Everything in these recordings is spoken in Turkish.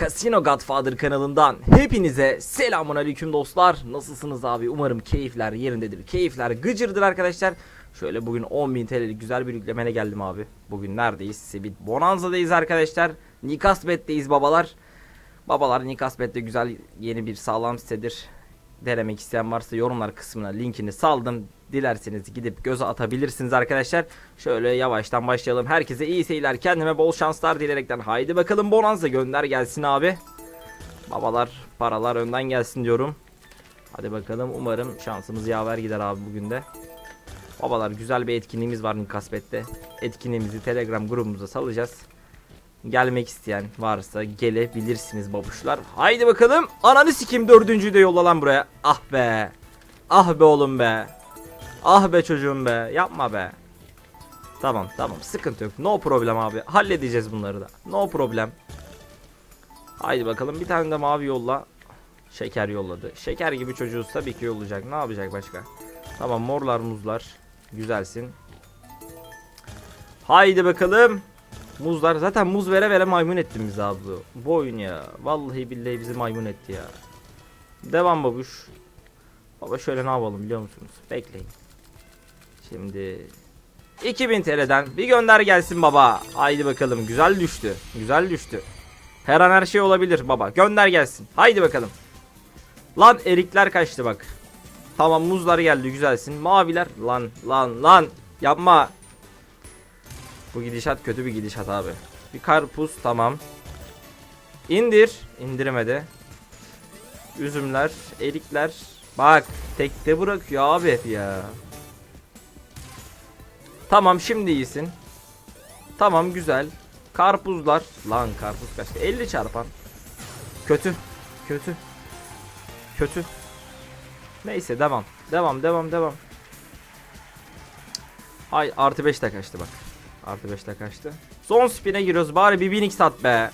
Casino Godfather kanalından hepinize selamun aleyküm dostlar. Nasılsınız abi? Umarım keyifler yerindedir. Keyifler gıcırdır arkadaşlar. Şöyle bugün 10.000 TL'lik güzel bir yüklemene geldim abi. Bugün neredeyiz? Sibit Bonanza'dayız arkadaşlar. Nikasbet'teyiz babalar. Babalar Nikasbet'te güzel yeni bir sağlam sitedir. Denemek isteyen varsa yorumlar kısmına linkini saldım. Dilerseniz gidip göze atabilirsiniz arkadaşlar. Şöyle yavaştan başlayalım. Herkese iyi seyirler. Kendime bol şanslar dileyerekten. Haydi bakalım Bonanza gönder gelsin abi. Babalar paralar önden gelsin diyorum. Hadi bakalım umarım şansımız yaver gider abi bugün de. Babalar güzel bir etkinliğimiz var Nikasbet'te. Etkinliğimizi Telegram grubumuza salacağız. Gelmek isteyen varsa gelebilirsiniz babuşlar. Haydi bakalım. Ananı sikim dördüncüyü de yolla lan buraya. Ah be. Ah be oğlum be. Ah be çocuğum be. Yapma be. Tamam tamam sıkıntı yok. No problem abi. Halledeceğiz bunları da. No problem. Haydi bakalım bir tane de mavi yolla. Şeker yolladı. Şeker gibi çocuğuz tabii ki yollayacak. Ne yapacak başka? Tamam morlar muzlar. Güzelsin. Haydi bakalım. Muzlar zaten muz vere vere maymun ettin bizi abi bu. Oyun ya. Vallahi billahi bizi maymun etti ya. Devam babuş. Baba şöyle ne yapalım biliyor musunuz? Bekleyin. Şimdi 2000 TL'den bir gönder gelsin baba. Haydi bakalım güzel düştü. Güzel düştü. Her an her şey olabilir baba. Gönder gelsin. Haydi bakalım. Lan erikler kaçtı bak. Tamam muzlar geldi güzelsin. Maviler lan lan lan yapma. Bu gidişat kötü bir gidişat abi. Bir karpuz tamam. İndir. İndiremedi. Üzümler, erikler. Bak tekte bırakıyor abi ya. Tamam şimdi iyisin. Tamam güzel. Karpuzlar. Lan karpuz kaçtı. 50 çarpan. Kötü. Kötü. Kötü. Neyse devam. Devam devam devam. Hay artı 5 de kaçtı bak. Artı 5 de kaçtı. Son spin'e giriyoruz. Bari bir 1000x at be.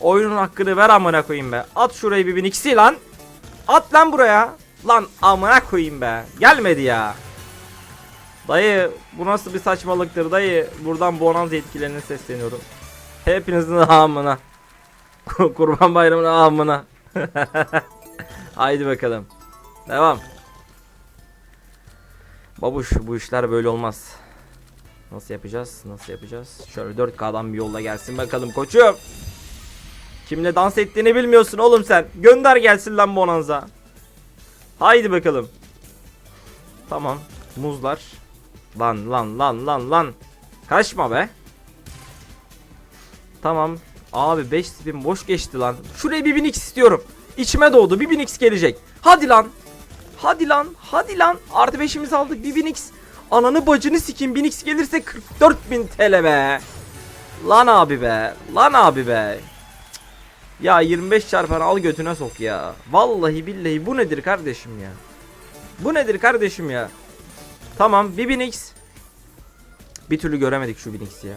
Oyunun hakkını ver amına koyayım be. At şurayı bir 1000x'i lan. At lan buraya. Lan amına koyayım be. Gelmedi ya. Dayı bu nasıl bir saçmalıktır dayı. Buradan Bonanza etkilerine sesleniyorum. Hepinizin amına. Kurban bayramının amına. Haydi bakalım. Devam. Babuş bu işler böyle olmaz. Nasıl yapacağız? Nasıl yapacağız? Şöyle 4K'dan bir yolla gelsin bakalım koçum. Kimle dans ettiğini bilmiyorsun oğlum sen. Gönder gelsin lan Bonanza. Haydi bakalım. Tamam. Muzlar. Lan lan lan lan lan. Kaçma be. Tamam. Abi 5 spin boş geçti lan. Şuraya bir 1000x istiyorum. İçime doğdu. Bir 1000x gelecek. Hadi lan. Hadi lan. Hadi lan. Artı 5'imizi aldık. Bir 1000x. Ananı bacını sikim 1000x gelirse 44000 TL be. Lan abi be. Lan abi be. Ya 25 çarpan al götüne sok ya. Vallahi billahi bu nedir kardeşim ya? Bu nedir kardeşim ya? Tamam bir 1000x. Bir türlü göremedik şu 1000x'i ya.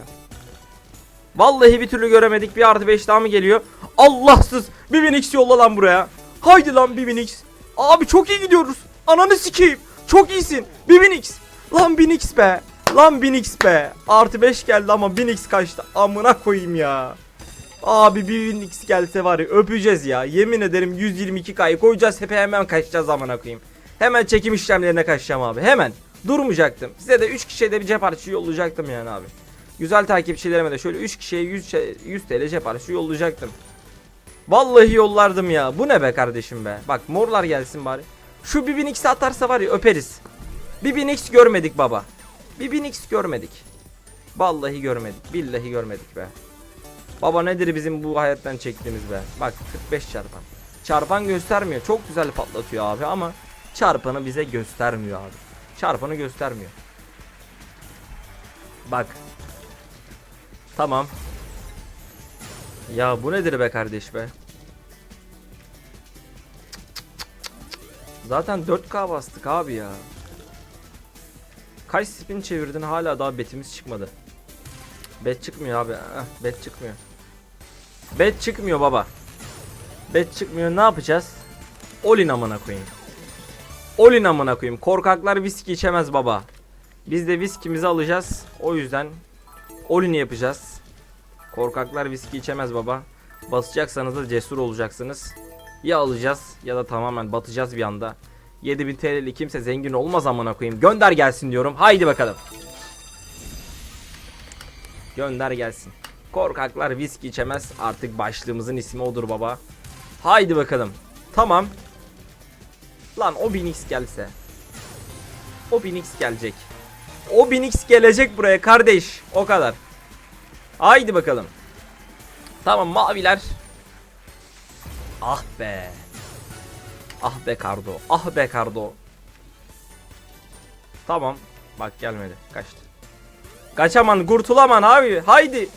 Vallahi bir türlü göremedik. Bir artı 5 daha mı geliyor? Allahsız. Bir 1000x yolla lan buraya. Haydi lan bir 1000x. Abi çok iyi gidiyoruz. Ananı sikeyim. Çok iyisin. Bir 1000x. Lan 1000x be. Lan 1000x be. Artı 5 geldi ama 1000x kaçtı. Amına koyayım ya. Abi bir 1000x gelse var ya öpeceğiz ya. Yemin ederim 122k'yı koyacağız. Hep hemen kaçacağız amına koyayım. Hemen çekim işlemlerine kaçacağım abi. Hemen. Durmayacaktım. Size de 3 kişiye de bir cep harçlığı yollayacaktım yani abi. Güzel takipçilerime de şöyle 3 kişiye 100, şey- 100 TL cep harçlığı yollayacaktım. Vallahi yollardım ya. Bu ne be kardeşim be. Bak morlar gelsin bari. Şu bir 1000x atarsa var ya öperiz. Bir 1000x görmedik baba. Bir 1000x görmedik. Vallahi görmedik. Billahi görmedik be. Baba nedir bizim bu hayattan çektiğimiz be. Bak 45 çarpan. Çarpan göstermiyor. Çok güzel patlatıyor abi ama çarpanı bize göstermiyor abi. Çarpanı göstermiyor. Bak. Tamam. Ya bu nedir be kardeş be? Zaten 4K bastık abi ya. Kaç spin çevirdin hala daha betimiz çıkmadı. Bet çıkmıyor abi. Bet çıkmıyor. Bet çıkmıyor baba. Bet çıkmıyor ne yapacağız? Olin amına koyayım. Olin amına koyayım. Korkaklar viski içemez baba. Biz de viskimizi alacağız. O yüzden Olin'i yapacağız. Korkaklar viski içemez baba. Basacaksanız da cesur olacaksınız. Ya alacağız ya da tamamen batacağız bir anda. 7000 TL'li kimse zengin olmaz amına koyayım. Gönder gelsin diyorum. Haydi bakalım. Gönder gelsin. Korkaklar viski içemez. Artık başlığımızın ismi odur baba. Haydi bakalım. Tamam. Lan o 1000x gelse. O 1000x gelecek. O 1000x gelecek buraya kardeş. O kadar. Haydi bakalım. Tamam maviler. Ah be. Ah be Kardo. Ah be Kardo. Tamam. Bak gelmedi. Kaçtı. Kaçaman kurtulaman abi. Haydi.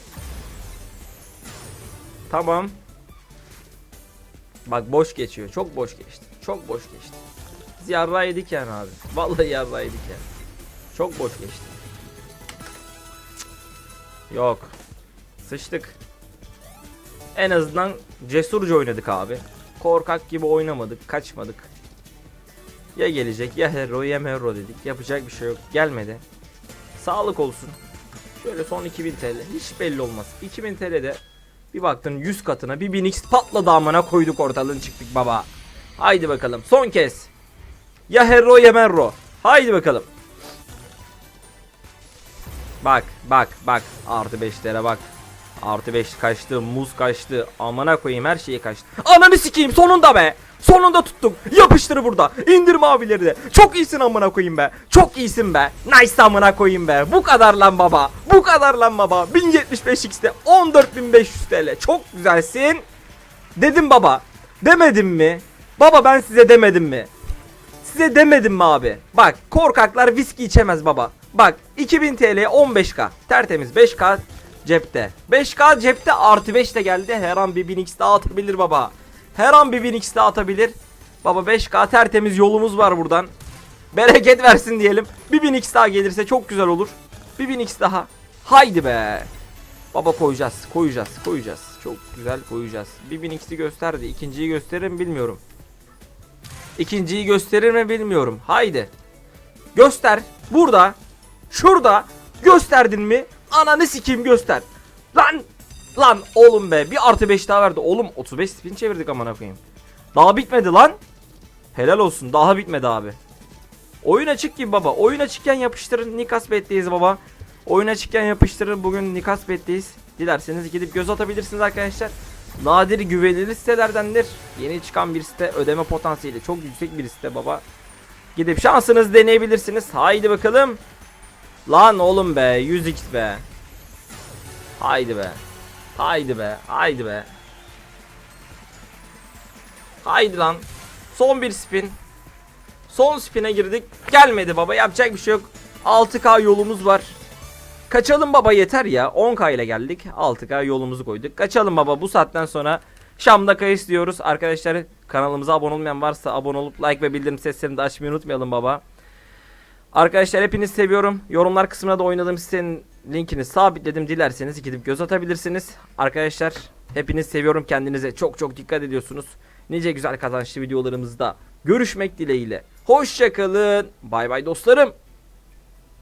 Tamam. Bak boş geçiyor. Çok boş geçti. Çok boş geçti. Biz yarrağı yedik yani abi. Vallahi yarrağı yedik yani. Çok boş geçti. Yok. Sıçtık. En azından cesurca oynadık abi. Korkak gibi oynamadık, kaçmadık. Ya gelecek ya hero ya hero dedik. Yapacak bir şey yok. Gelmedi. Sağlık olsun. Şöyle son 2000 TL. Hiç belli olmaz. 2000 TL'de bir baktın 100 katına bir 1000x patladı amına koyduk ortalığın çıktık baba. Haydi bakalım son kez. Ya hero ya merro. Haydi bakalım. Bak bak bak artı 5'lere bak. Artı 5 kaçtı, muz kaçtı. Amına koyayım her şeyi kaçtı. Ananı sikeyim sonunda be. Sonunda tuttum. Yapıştır burada. İndir mavileri de. Çok iyisin amına koyayım be. Çok iyisin be. Nice amına koyayım be. Bu kadar lan baba. Bu kadar lan baba. 1075x'te 14500 TL. Çok güzelsin. Dedim baba. Demedim mi? Baba ben size demedim mi? Size demedim mi abi? Bak korkaklar viski içemez baba. Bak 2000 TL 15k. Tertemiz 5k cepte. 5k cepte artı 5 de geldi. Her an bir 1000x daha atabilir baba. Her an bir 1000x daha atabilir. Baba 5k tertemiz yolumuz var buradan. Bereket versin diyelim. Bir 1000x daha gelirse çok güzel olur. Bir 1000x daha. Haydi be. Baba koyacağız, koyacağız, koyacağız. Çok güzel koyacağız. Bir 1000x'i gösterdi. İkinciyi gösterir mi bilmiyorum. İkinciyi gösterir mi bilmiyorum. Haydi. Göster. Burada. Şurada. Gösterdin mi? Ananı sikeyim göster. Lan. Lan oğlum be. Bir artı 5 daha verdi. Oğlum 35 spin çevirdik amına koyayım. Daha bitmedi lan. Helal olsun. Daha bitmedi abi. Oyun açık gibi baba. Oyun açıkken yapıştırın. Nikas betteyiz baba. Oyun açıkken yapıştırın. Bugün Nikas betteyiz. Dilerseniz gidip göz atabilirsiniz arkadaşlar. Nadir güvenilir sitelerdendir. Yeni çıkan bir site ödeme potansiyeli çok yüksek bir site baba. Gidip şansınız deneyebilirsiniz. Haydi bakalım. Lan oğlum be 100x be. Haydi be. Haydi be. Haydi be. Haydi lan. Son bir spin. Son spin'e girdik. Gelmedi baba. Yapacak bir şey yok. 6K yolumuz var. Kaçalım baba yeter ya. 10K ile geldik. 6K yolumuzu koyduk. Kaçalım baba bu saatten sonra Şam'da kayıs diyoruz. Arkadaşlar kanalımıza abone olmayan varsa abone olup like ve bildirim seslerini de açmayı unutmayalım baba. Arkadaşlar hepinizi seviyorum. Yorumlar kısmına da oynadığım sitenin linkini sabitledim. Dilerseniz gidip göz atabilirsiniz. Arkadaşlar hepinizi seviyorum. Kendinize çok çok dikkat ediyorsunuz. Nice güzel kazançlı videolarımızda görüşmek dileğiyle. Hoşçakalın. Bay bay dostlarım.